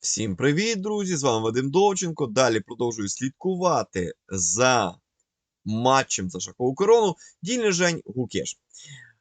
Всім привіт, друзі! З вами Вадим Довченко. Далі продовжую слідкувати за матчем за шахову корону. Дільний Жень Гукеш.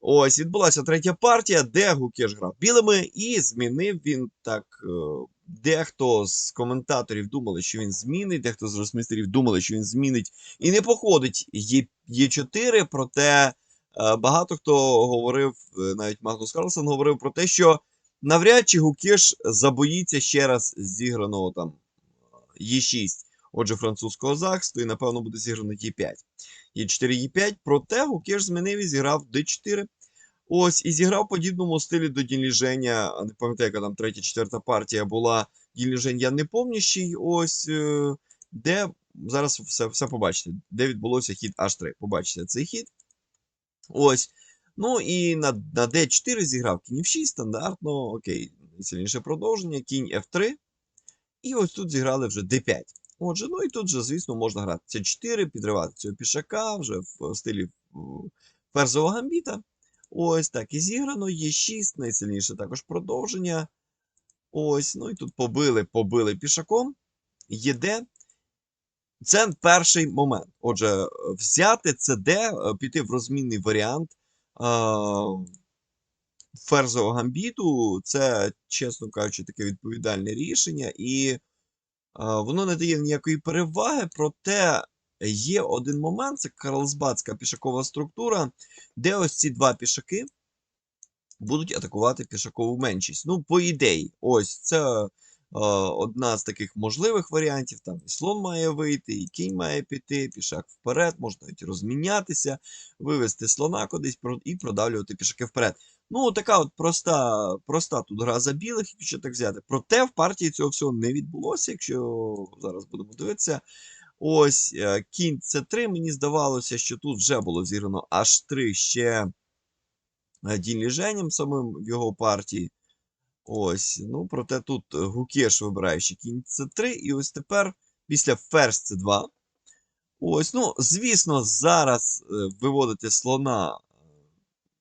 Ось відбулася третя партія, де Гукеш грав білими, і змінив він так. е, Дехто з коментаторів думали, що він змінить, дехто з розмістерів думали, що він змінить і не походить Є- Є4, проте е, багато хто говорив, е, навіть Магнус Карлсон говорив про те, що навряд чи Гукеш забоїться ще раз зіграного там Е6, отже, французького захисту, і напевно буде зіграно Е5. Е4, Е5, проте Гукеш змінив і зіграв Д4. Ось, і зіграв подібному стилі до Дінліження. Не пам'ятаю, яка там третя, четверта партія була. Дінліжень я не помніщий. Ось, е, де зараз все, все побачите, де відбулося хід H3. Побачите цей хід. Ось. Ну і на, на D4 зіграв кінь F6, стандартно, окей, сильніше продовження, кінь F3. І ось тут зіграли вже D5. Отже, ну і тут же, звісно, можна грати C4, підривати цього пішака вже в стилі м, ферзового гамбіта. Ось так і зіграно. Є6, найсильніше також продовження. Ось, ну і тут побили, побили пішаком. ЄД. Це перший момент. Отже, взяти ЦД, е, піти в розмінний варіант ферзового гамбіту, це, чесно кажучи, таке відповідальне рішення, і воно не дає ніякої переваги, проте є один момент: це карлсбадська пішакова структура, де ось ці два пішаки будуть атакувати пішакову меншість. Ну, по ідеї, ось це. Е, Одна з таких можливих варіантів, там і слон має вийти, і кінь має піти, пішак вперед, можна навіть розмінятися, вивести слона кудись і продавлювати пішаки вперед. Ну, така от проста, проста тут гра за білих, якщо так взяти. Проте в партії цього всього не відбулося, якщо зараз будемо дивитися. Ось е, кінь С3, мені здавалося, що тут вже було зіграно H3 ще е, Дінліженням самим в його партії. Ось, ну, проте тут е, Гукеш вибирає ще кінь С3, і ось тепер після ферзь С2. Ось, ну, звісно, зараз е, виводити слона. е,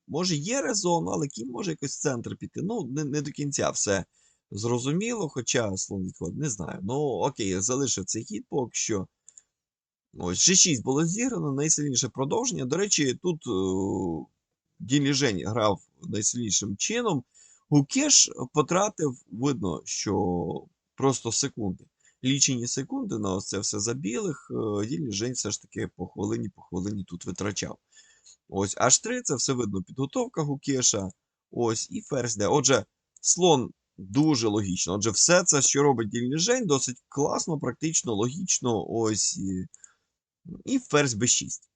Може, є резон, але кінь може якось в центр піти. Ну, не, не до кінця все зрозуміло, хоча слон відходить, не знаю. Ну, окей, залишив цей хід поки що. Ось, G6 було зіграно, найсильніше продовження. До речі, тут е, Діліжень грав найсильнішим чином. Гукеш потратив, видно, що просто секунди. Лічені секунди на це все за білих. е, Діліжень все ж таки по хвилині, по хвилині тут витрачав. Ось H3 це все видно підготовка Гукеша. Ось і ферзь Д. Отже, слон дуже логічно. Отже, все це, що робить Дільніжень, досить класно, практично, логічно. Ось і, і ферзь B6.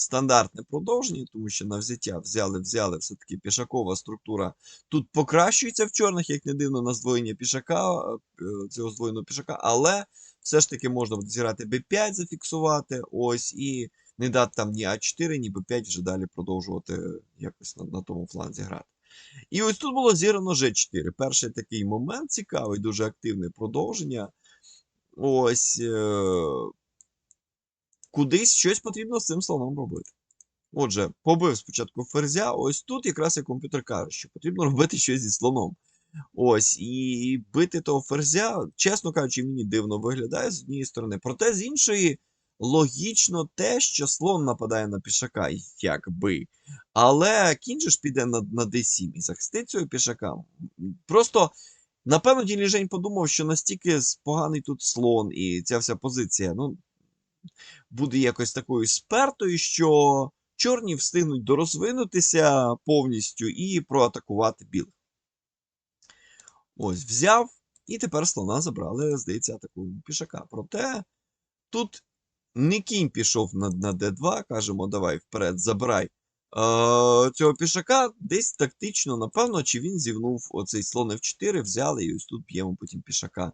Стандартне продовження, тому що на взяття взяли, взяли все-таки пішакова структура. Тут покращується в чорних, як не дивно, на здвоєння пішака, е, цього здвоєного пішака, але все ж таки можна зіграти B5, зафіксувати. Ось, і не дати там ні А4, ні Б5 вже далі продовжувати якось на, на тому фланзі грати. І ось тут було зіграно G4. Перший такий момент цікавий, дуже активне продовження. Ось е- кудись щось потрібно з цим слоном робити. Отже, побив спочатку ферзя, ось тут якраз і комп'ютер каже, що потрібно робити щось зі слоном. Ось, і бити того ферзя, чесно кажучи, мені дивно виглядає з однієї сторони. Проте з іншої, логічно те, що слон нападає на пішака, якби. Але кінь ж піде на, на d7 і захистить цього пішака. Просто, напевно, Діліжень подумав, що настільки поганий тут слон, і ця вся позиція ну, буде якось такою спертою, що чорні встигнуть дорозвинутися повністю і проатакувати білих. Ось, взяв, і тепер слона забрали, здається, атаку пішака. Проте тут не кінь пішов на, на d2, кажемо, давай вперед, забирай цього пішака. Десь тактично, напевно, чи він зівнув оцей слон f4, взяли, і ось тут б'ємо потім пішака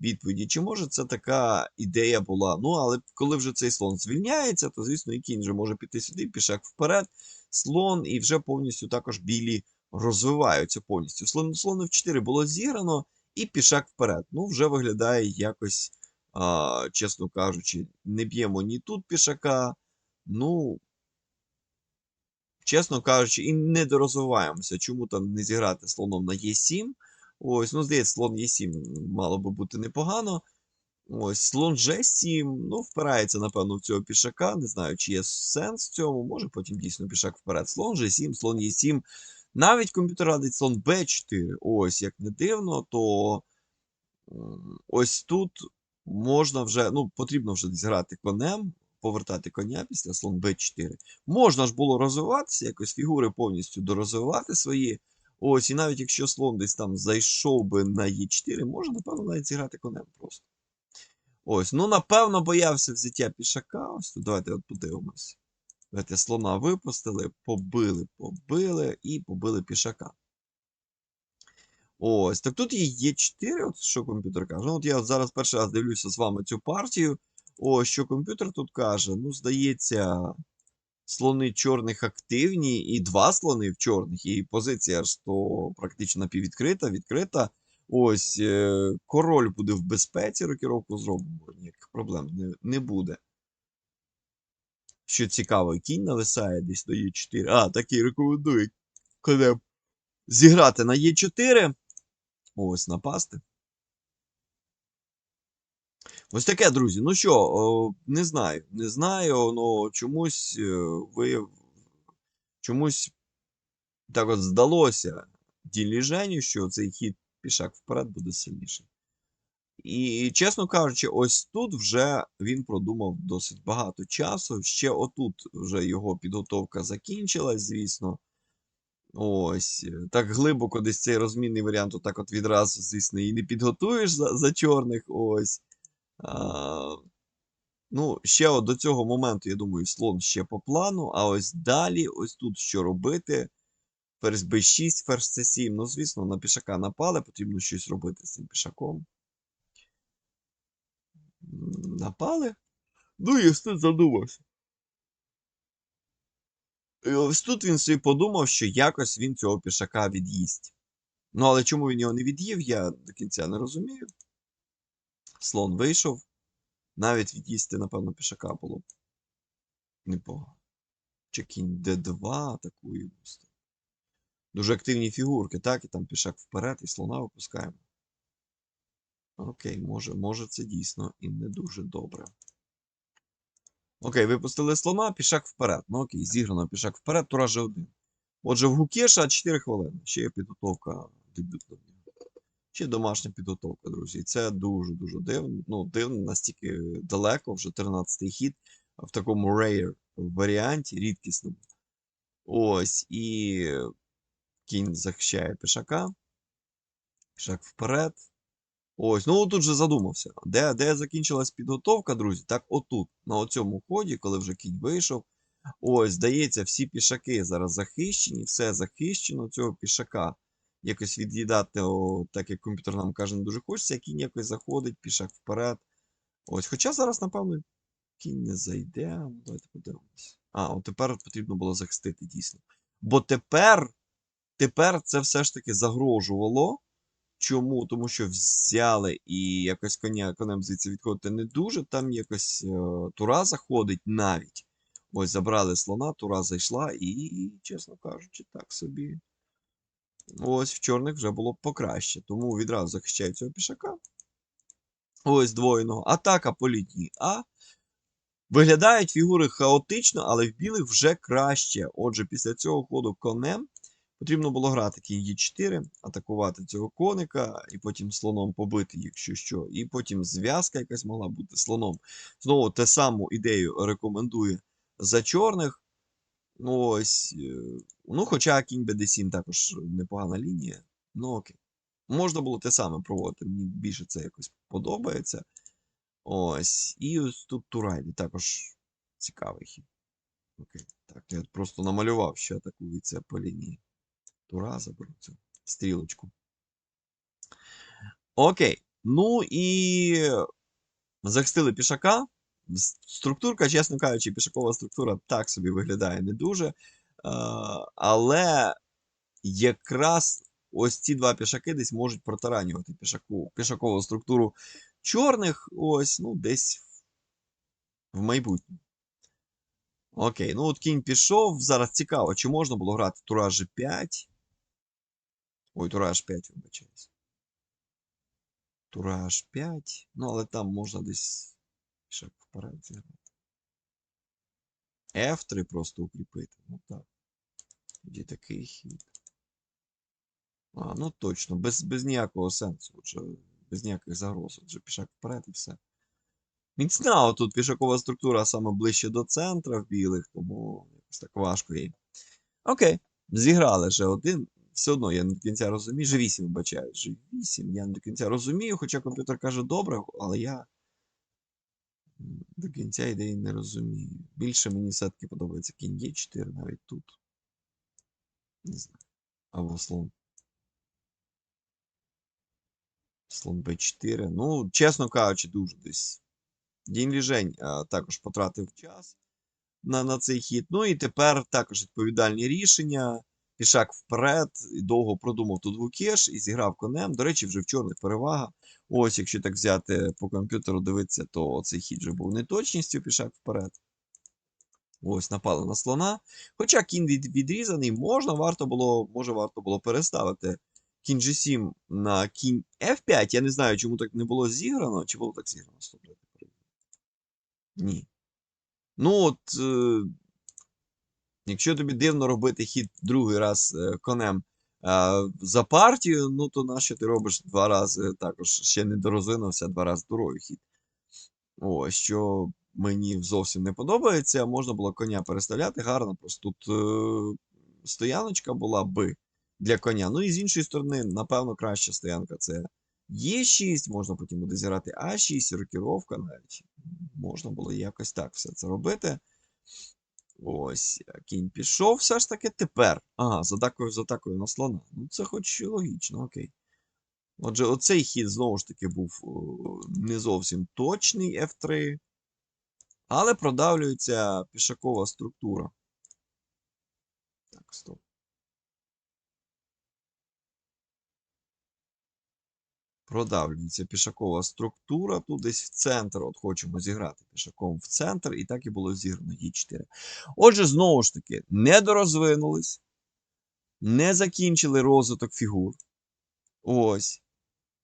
відповіді. Чи може це така ідея була? Ну, але коли вже цей слон звільняється, то, звісно, і кінь вже може піти сюди, пішак вперед, слон, і вже повністю також білі розвиваються повністю. Слон, слон f4 було зіграно, і пішак вперед. Ну, вже виглядає якось, а, чесно кажучи, не б'ємо ні тут пішака. Ну, чесно кажучи, і не дорозвиваємося. Чому там не зіграти слоном на Е7? Ось, ну, здається, слон Е7 мало би бути непогано. Ось, слон G7, ну, впирається, напевно, в цього пішака. Не знаю, чи є сенс в цьому. Може потім дійсно пішак вперед. Слон G7, слон Е7. Навіть комп'ютер радить слон Б4. Ось, як не дивно, то ось тут можна вже, ну, потрібно вже десь грати конем, повертати коня після слон Б4. Можна ж було розвиватися, якось фігури повністю дорозвивати свої. Ось, і навіть якщо слон десь там зайшов би на Е4, можна, напевно, навіть зіграти конем просто. Ось, ну, напевно, боявся взяття пішака. Ось тут давайте от подивимось. Давайте слона випустили, побили, побили і побили пішака. Ось, так тут є Е4, от що комп'ютер каже. Ну, от я зараз перший раз дивлюся з вами цю партію. Ось, що комп'ютер тут каже. Ну, здається, слони чорних активні, і два слони в чорних, і позиція ж то практично напіввідкрита, відкрита. Ось, е, король буде в безпеці, рокіровку зробимо, ніяких проблем не, не буде. Що цікаво, кінь нависає десь до Е4. А, такий рекомендую конем зіграти на Е4. Ось, напасти. Ось таке, друзі. Ну що, не знаю. Не знаю, але чомусь е, ви чомусь так от здалося діліженню, що цей хід пішак вперед буде сильніший. І, чесно кажучи, ось тут вже він продумав досить багато часу. Ще отут вже його підготовка закінчилась, звісно. Ось, е, так глибоко десь цей розмінний варіант, отак от відразу, звісно, і не підготуєш за, за чорних. Ось. А, ну, ще от до цього моменту, я думаю, слон ще по плану. А ось далі, ось тут що робити. Ферзь b6, ферзь c7. Ну, звісно, на пішака напали, потрібно щось робити з цим пішаком. Напали? Ну, і ось тут задумався. І ось тут він собі подумав, що якось він цього пішака від'їсть. Ну, але чому він його не від'їв, я до кінця не розумію. Слон вийшов. Навіть від'їсти, напевно, пішака було б непогано. Чи кінь d2 атакує. просто. Дуже активні фігурки, так? І там пішак вперед, і слона випускаємо. Окей, може, може це дійсно і не дуже добре. Окей, випустили слона, пішак вперед. Ну окей, зіграно пішак вперед, тура G1. Отже, в Гукеша 4 хвилини. Ще є підготовка дебютна. Ще домашня підготовка, друзі. І це дуже-дуже дивно. Ну, дивно, настільки далеко, вже 13-й хід в такому rare варіанті, рідкісному. Ось, і кінь захищає пішака. Пішак вперед. Ось, ну тут же задумався. Де, де закінчилась підготовка, друзі? Так отут, на оцьому ході, коли вже кінь вийшов. Ось, здається, всі пішаки зараз захищені, все захищено цього пішака. Якось від'їдати, о, так як комп'ютер нам каже, не дуже хочеться, кінь якось заходить, пішак вперед. Ось, хоча зараз, напевно, кінь не зайде. Ну, Давайте подивимось. А, от тепер потрібно було захистити дійсно. Бо тепер, тепер це все ж таки загрожувало. Чому? Тому що взяли і якось коня конем звідси відходити не дуже. Там якось е, тура заходить навіть. Ось забрали слона, тура зайшла, і, чесно кажучи, так собі. Ось в чорних вже було б покраще. Тому відразу захищають цього пішака. Ось двоєного. Атака по лінії А. Виглядають фігури хаотично, але в білих вже краще. Отже, після цього ходу конем Потрібно було грати кінь Е4, атакувати цього коника, і потім слоном побити, якщо що. І потім зв'язка якась могла бути слоном. Знову те саму ідею рекомендує за чорних. Ну, ось. е, Ну, хоча кінь BD7 також непогана лінія. Ну окей. Можна було те саме проводити. Мені більше це якось подобається. Ось. І ось тут Турайді також цікавий хід. Окей. Так, я просто намалював, що атакується по лінії. Тура заберу цю стрілочку. Окей. Ну і захистили пішака. Структурка, чесно кажучи, пішакова структура так собі виглядає не дуже. Але якраз ось ці два пішаки десь можуть протаранювати пішаку, пішакову структуру чорних, ось, ну, десь в майбутньому. Окей, ну от кінь пішов. Зараз цікаво, чи можна було грати тура G5. Ой, тура H5, вибачаюсь. Тура H5. Ну, але там можна десь шаг вперед зіграти. F3 просто укріпити. Ну так. Тоді такий хід. А, ну точно, без, без ніякого сенсу. Отже, без ніяких загроз. Отже, пішак вперед і все. Міцна отут пішакова структура саме ближче до центра в білих, тому якось так важко їй. Окей, зіграли вже один. Все одно я не до кінця розумію. G8 вибачаю. G8. Я не до кінця розумію, хоча комп'ютер каже добре, але я до кінця ідеї не розумію. Більше мені все-таки подобається кінь Е4 навіть тут. Не знаю. Або слон. Слон Б4. Ну, чесно кажучи, дуже десь. Дінь Ліжень а, також потратив час на, на цей хід. Ну і тепер також відповідальні рішення. Пішак вперед, і довго продумав тут гукеш і зіграв конем. До речі, вже в чорних перевага. Ось, якщо так взяти по комп'ютеру, дивитися, то цей хід вже був неточністю, пішак вперед. Ось, напали на слона. Хоча кінь відрізаний, можна, варто було, може, варто було переставити кінь G7 на кінь F5. Я не знаю, чому так не було зіграно. Чи було так зіграно? Ні. Ну, от. Якщо тобі дивно робити хід другий раз е, конем е, за партію, ну то нащо ти робиш два рази також ще не дорозвинувся, два рази дурою хід. Ось, що мені зовсім не подобається. Можна було коня переставляти гарно. Просто тут е, стояночка була би для коня. Ну і з іншої сторони, напевно, краща стоянка це Е6, можна потім буде зіграти А6, рокіровка навіть. Можна було якось так все це робити. Ось, кінь пішов все ж таки тепер. Ага, з атакою, з атакою на слона. Ну, це хоч і логічно, окей. Отже, оцей хід знову ж таки був не зовсім точний F3. Але продавлюється пішакова структура. Так, стоп. Продавлюється пішакова структура. Тут десь в центр. От хочемо зіграти пішаком в центр, і так і було зіграно Е4. Отже, знову ж таки, не дорозвинулись, не закінчили розвиток фігур. Ось.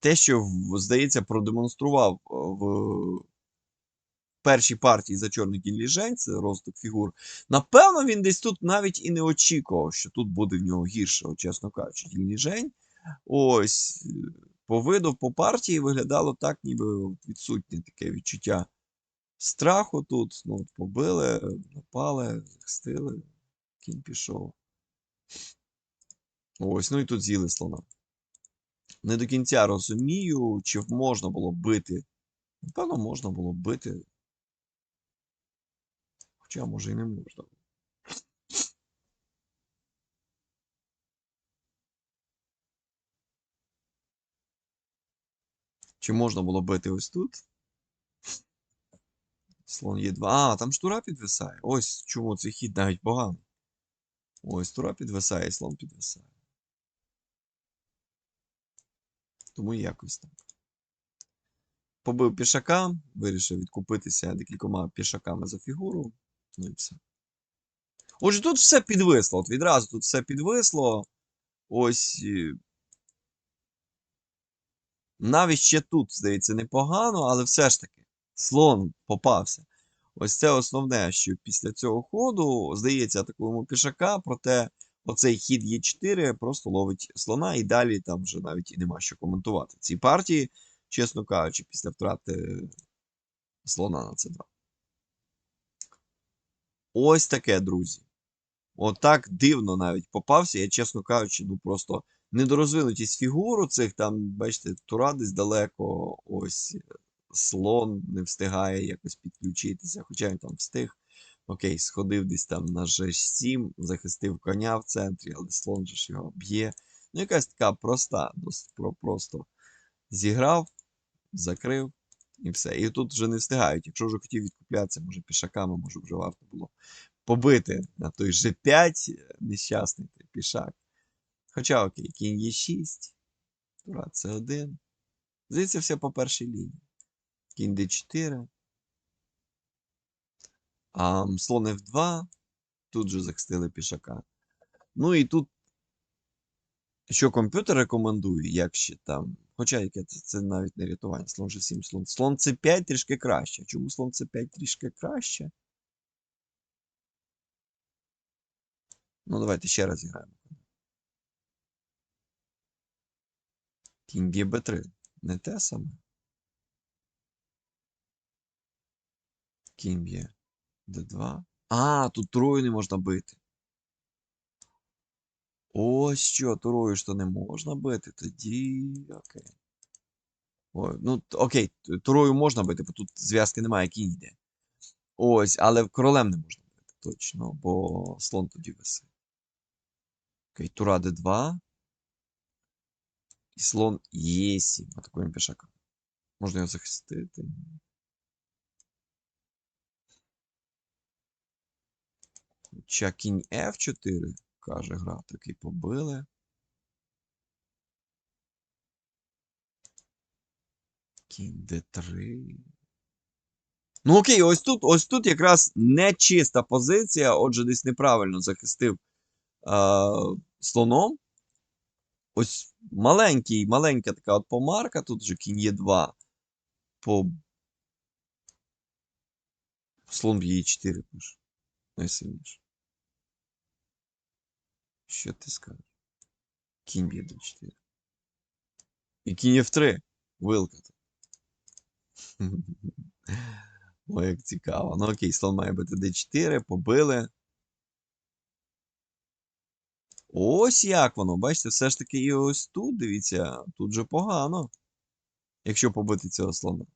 Те, що, здається, продемонстрував е, в першій партії за чорний кінь ліжень, це розвиток фігур. Напевно, він десь тут навіть і не очікував, що тут буде в нього гірше, чесно кажучи, кінь ліжень. Ось. По виду, по партії виглядало так, ніби відсутнє таке відчуття страху тут. Ну, побили, напали, захистили, кінь пішов. Ось, ну і тут з'їли слона. Не до кінця розумію, чи можна було бити. Напевно, можна було бити. Хоча, може, і не можна. Чи можна було бити ось тут? Слон є 2. А, там ж тура підвисає. Ось чому цей хід навіть поганий. Ось тура підвисає і слон підвисає. Тому якось так. Побив пішака, вирішив відкупитися декількома пішаками за фігуру. Ну і все. Отже, тут все підвисло. От відразу тут все підвисло. Ось. Навіть ще тут, здається, непогано, але все ж таки, слон попався. Ось це основне, що після цього ходу, здається, атакуємо пішака, проте оцей хід Е4 просто ловить слона, і далі там вже навіть і нема що коментувати. Ці партії, чесно кажучи, після втрати слона на С2. Ось таке, друзі. Отак дивно навіть попався. Я, чесно кажучи, ну просто недорозвинутість фігуру цих там, бачите, тура десь далеко, ось е, слон не встигає якось підключитися, хоча він там встиг. Окей, сходив десь там на G7, захистив коня в центрі, але слон же ж його б'є. Ну, якась така проста, досить просто зіграв, закрив і все. І тут вже не встигають. Якщо вже хотів відкуплятися, може пішаками, може вже варто було побити на той G5 е, нещасний пішак. Хоча окей, кінь Е6, тура С1. Здається, все по першій лінії. Кінь Д4. А слон F2. Тут же захистили пішака. Ну і тут, що комп'ютер рекомендує, як ще там Хоча яке це, це навіть не рятування. Слон G7, слон. Слон C5 трішки краще. Чому слон C5 трішки краще? Ну, давайте ще раз зіграємо. Кінь б'є Б3. Не те саме. Кінь б'є Д2. А, тут турою не можна бити. Ось що, турою ж то не можна бити. Тоді. Окей. Ой, ну, окей, т- турою можна бити, бо тут зв'язки немає, кінь йде. Ось, але королем не можна бити, точно, бо слон тоді висить. Окей, тура Д2. І слон Е7. Атакуємо пішака. Можна його захистити. Хоча кінь F4, каже гра, такий побили. Кінь D3. Ну окей, ось тут, ось тут якраз нечиста позиція, отже, десь неправильно захистив а, слоном. Ось маленький, маленька така от помарка, тут вже кінь є 2 по слон б'є 4 пише. Найсильніше. Що ти скажеш? Кінь б'є до 4. І кінь F3. Вилка. Ой, як цікаво. Ну окей, слон має бути D4, побили. Ось як воно, бачите, все ж таки і ось тут, дивіться, тут же погано. Якщо побити цього слона.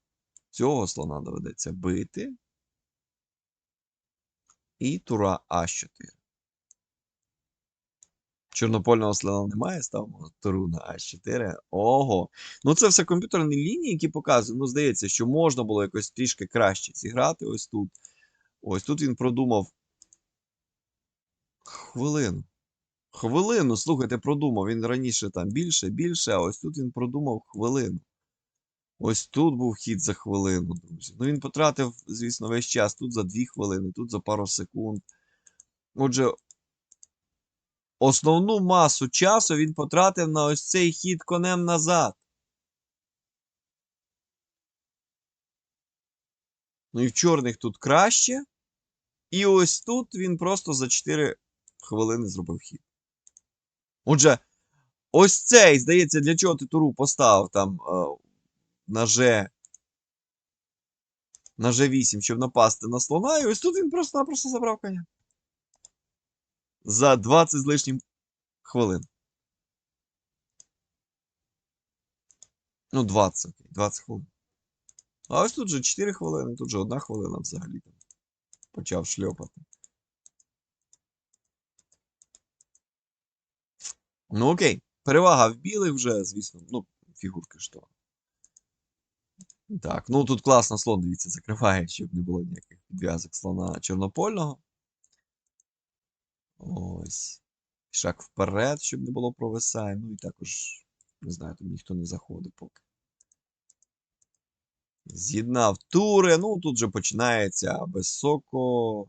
Цього слона доведеться бити. І тура А4. Чорнопольного слона немає, ставимо туру на А4. Ого. Ну це все комп'ютерні лінії, які показують. Ну, здається, що можна було якось трішки краще зіграти ось тут. Ось тут він продумав. Хвилину. Хвилину, слухайте, продумав. Він раніше там більше, більше, а ось тут він продумав хвилину. Ось тут був хід за хвилину, друзі. Ну він потратив, звісно, весь час. Тут за 2 хвилини, тут за пару секунд. Отже, основну масу часу він потратив на ось цей хід конем назад. Ну і в чорних тут краще. І ось тут він просто за 4 хвилини зробив хід. Отже, ось цей, здається, для чого ти туру поставив там е, на G. На G8, щоб напасти на слона, і ось тут він просто-напросто забрав коня. За 20 з лишнім хвилин. Ну, 20, окей, 20 хвилин. А ось тут же 4 хвилини, тут же 1 хвилина взагалі. Почав шльопати. Ну окей. Перевага в білих вже, звісно, ну, фігурки що. Так, ну тут класно слон, дивіться, закриває, щоб не було ніяких підв'язок слона чорнопольного. Ось. Шаг вперед, щоб не було провисань. Ну і також, не знаю, там ніхто не заходить поки. З'єднав тури. Ну, тут же починається високо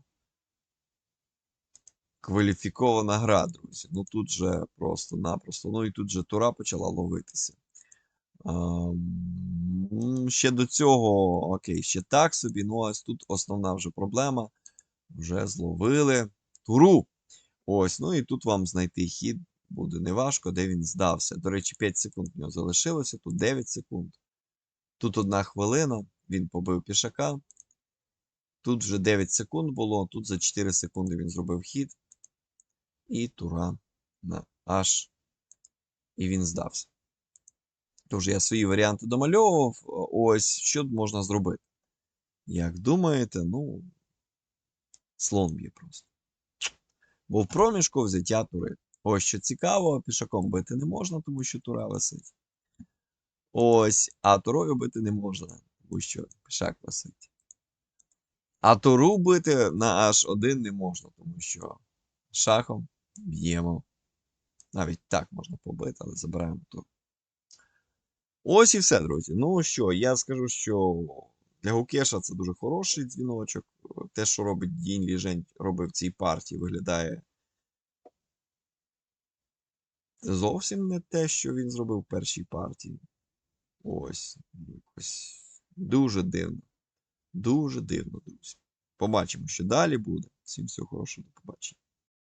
кваліфікована гра, друзі. Ну тут же просто-напросто. Ну і тут же тура почала ловитися. Ще до цього, окей, ще так собі. Ну, ось тут основна вже проблема. Вже зловили туру. Ось, ну і тут вам знайти хід буде неважко, де він здався. До речі, 5 секунд в нього залишилося, тут 9 секунд. Тут одна хвилина, він побив пішака. Тут вже 9 секунд було, тут за 4 секунди він зробив хід. І тура на H. І він здався. Тож я свої варіанти домальовував. Ось що можна зробити. Як думаєте, ну, слон б'є просто. Бо в проміжку взяття тури. Ось що цікаво, пішаком бити не можна, тому що тура висить. Ось, а турою бити не можна, тому що пішак висить. А туру бити на H1 не можна, тому що шахом б'ємо. Навіть так можна побити, але забираємо туру. Ось і все, друзі. Ну що, я скажу, що для Гукеша це дуже хороший дзвіночок. Те, що робить Дінь Ліжень, робив в цій партії, виглядає зовсім не те, що він зробив в першій партії. Ось. Якось дуже дивно. Дуже дивно, друзі. Побачимо, що далі буде. Всім всього хорошого, до побачення.